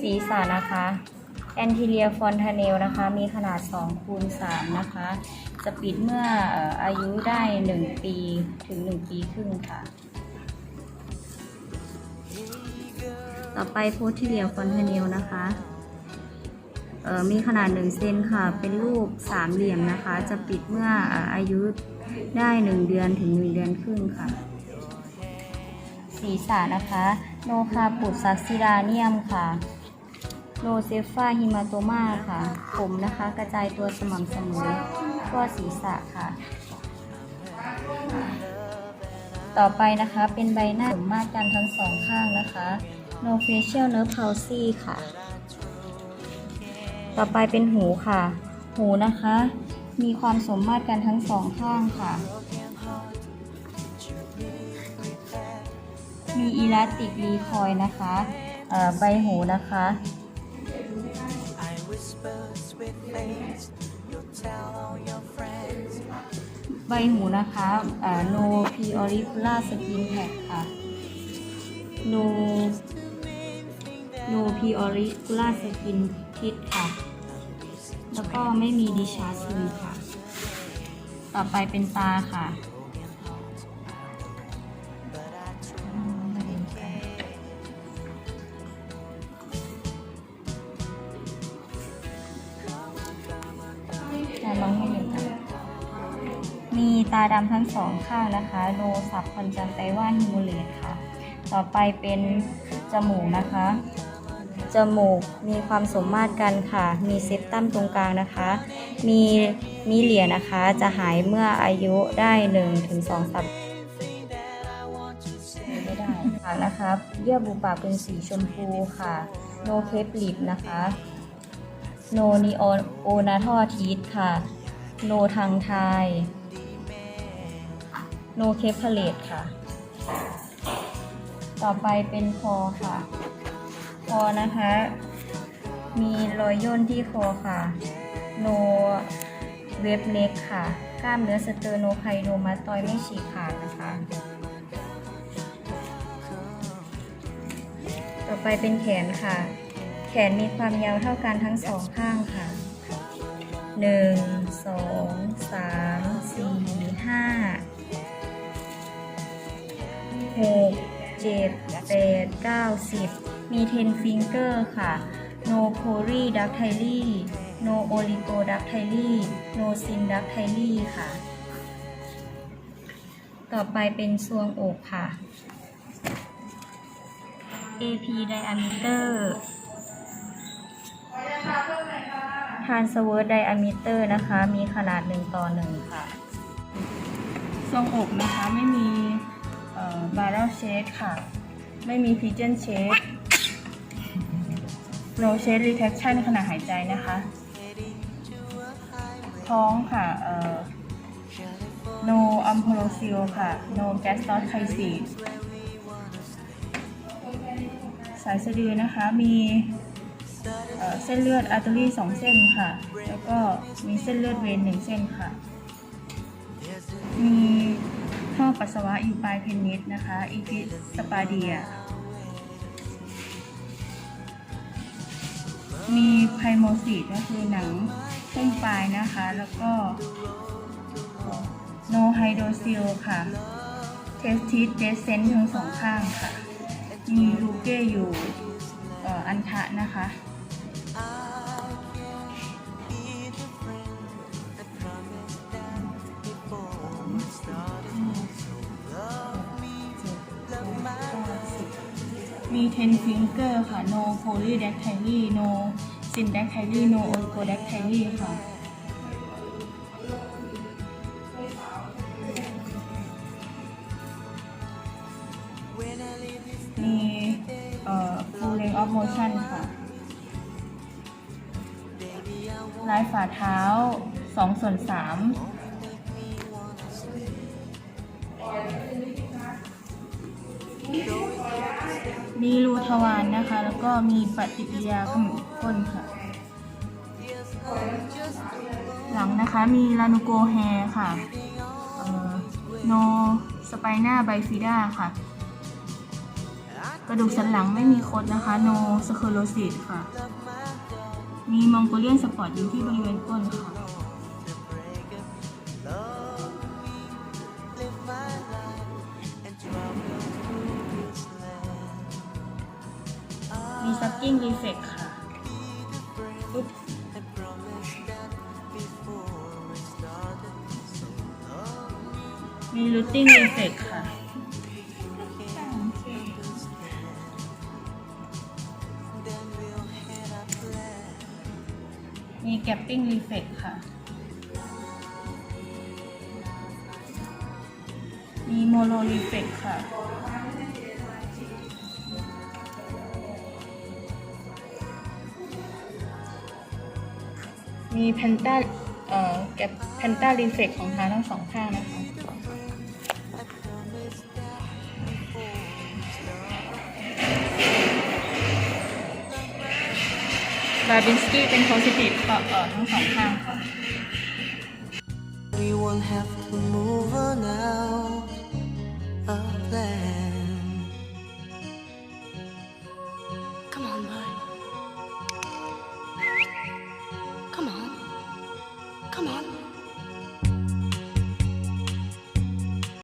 ศีรษะนะคะแอนติเลียฟอนทาเนลนะคะ มีขนาด2คูณ3นะคะ จะปิดเมื่ออายุได้ 1 ปีถึง 1 ปีครึ่งค่ะ ต่อไปโพธิเลียฟอนทาเนลนะคะ มีขนาด1เซนค่ะ เป็นรูปสามเหลี่ยมนะคะ จะปิดเมื่ออายุได้ 1 เดือนถึง 1 เดือนครึ่งค่ะศีรษะนะคะโนคาปุตซักซิดาเนียมค่ะโนเซฟาฮิมาโตมาค่ะ ผมนะคะกระจายตัวสม่ำเสมอทั่วศีรษะค่ะ ต่อไปนะคะเป็นใบหน้าสมมาตรกันทั้งสองข้างนะคะ no facial nerve palsy ค่ะ ต่อไปเป็นหูค่ะ หูนะคะ มีความสมมาตรกันทั้งสองข้างค่ะ มีอีลาสติกรีคอยนะคะใบหูนะคะ ใบหูนะคะเอ่อ no p auricular skin tag ค่ะ no no p auricular skin kit ค่ะ แล้วก็ไม่มี discharge film ค่ะ ต่อไปเป็นตาค่ะต่มองไม่เห็นค่ะมีตาดำทั้งสองข้างนะคะโนสับคอนจันไตว่าฮิมูเลตค่ะ ต่อไปเป็นจมูกนะคะ จมูกมีความสมมาตรกันค่ะ มีเซปตัมตรงกลางนะคะ มีมีเหลียนะคะจะหายเมื่ออายุได้1ถึง2สัปดาห์ไม่ได้ค่ะนะคะเยื่อบุปากเป็นสีชมพูค่ะ โนเคปลิปนะคะ โนนีโอโอนาทอทีสค่ะ โนทางไทย โนเคปเลตค่ะ ต่อไปเป็นคอค่ะ คอนะคะ มีรอยย่นที่คอค่ะ โนเว็บเน็กค่ะ กล้ามเนื้อสเตอร์โนไคโนมาตอยไม่ฉีกขาดนะคะ ต่อไปเป็นแขนค่ะ แขนมีความยาวเท่ากันทั้งสองข้างค่ะหนึ่งสอง สามสี่ห้าหกเจ็ดแปดเก้าสิบมี 10 finger ค่ะ no pori dactyly no oligo dactyly no sin dactyly ค่ะ ต่อไปเป็นซวงอกค่ะ AP diameter transverse diameter นะคะ มีขนาด 1 ต่อ 1 ค่ะ ทรงอกนะคะไม่มี บาร์เรลเชคค่ะ ไม่มีพิเจนเชค no shade retraction ขณะหายใจนะคะ ท้องค่ะเอ่อ no ambrosial ค่ะ no gastroschisis สายสะดือนะคะ มีเส้นเลือดอาร์ตอรี่สองเส้นค่ะ แล้วก็มีเส้นเลือดเวนหนึ่งเส้นค่ะ มี ท่อปัสสาวะอยู่ปลายเพนนิสนะคะอีฟิสปาเดีย มีไพโมซิตก็คือหนังพุ่งปลายนะคะ แล้วก็โนไฮโดซิลค่ะ เทสติสเดสเซนทั้งสองข้างค่ะ มีลูเก้อยู่อันทะนะคะ มี 10 finger ค่ะ no polydactyly no syndactyly no oligodactyly ค่ะมี full range of motion ค่ะ ลายฝ่าเท้า2ส่วน3 มีรูทวารนะคะ แล้วก็มีปฏิกิริยาขมุนก้นค่ะ หลังนะคะมีลานูโกแฮค่ะโนสไปนาไบฟิด้าค่ะ กระดูกสันหลังไม่มีคดนะคะ โนสเคโรซิสค่ะ มีมองโกเลียนสปอร์ตอยู่ที่บริเวณก้นค่ะ กกิ้งรีเฟกค่ะอุ๊บมีรูทติ้งรีเฟกค่ะมีแกปปิ้งรีเฟกค่ะ มีโมโนรีเฟกค่ะ มีแพนต้าเอ่อแกแพนต้ารีเฟกของเท้าทั้งสองข้างนะคะบาบินสกี้เป็นโพซิทีฟต่อเอ่อทั้งสองข้างค่ะ We won't have to move on out of plan.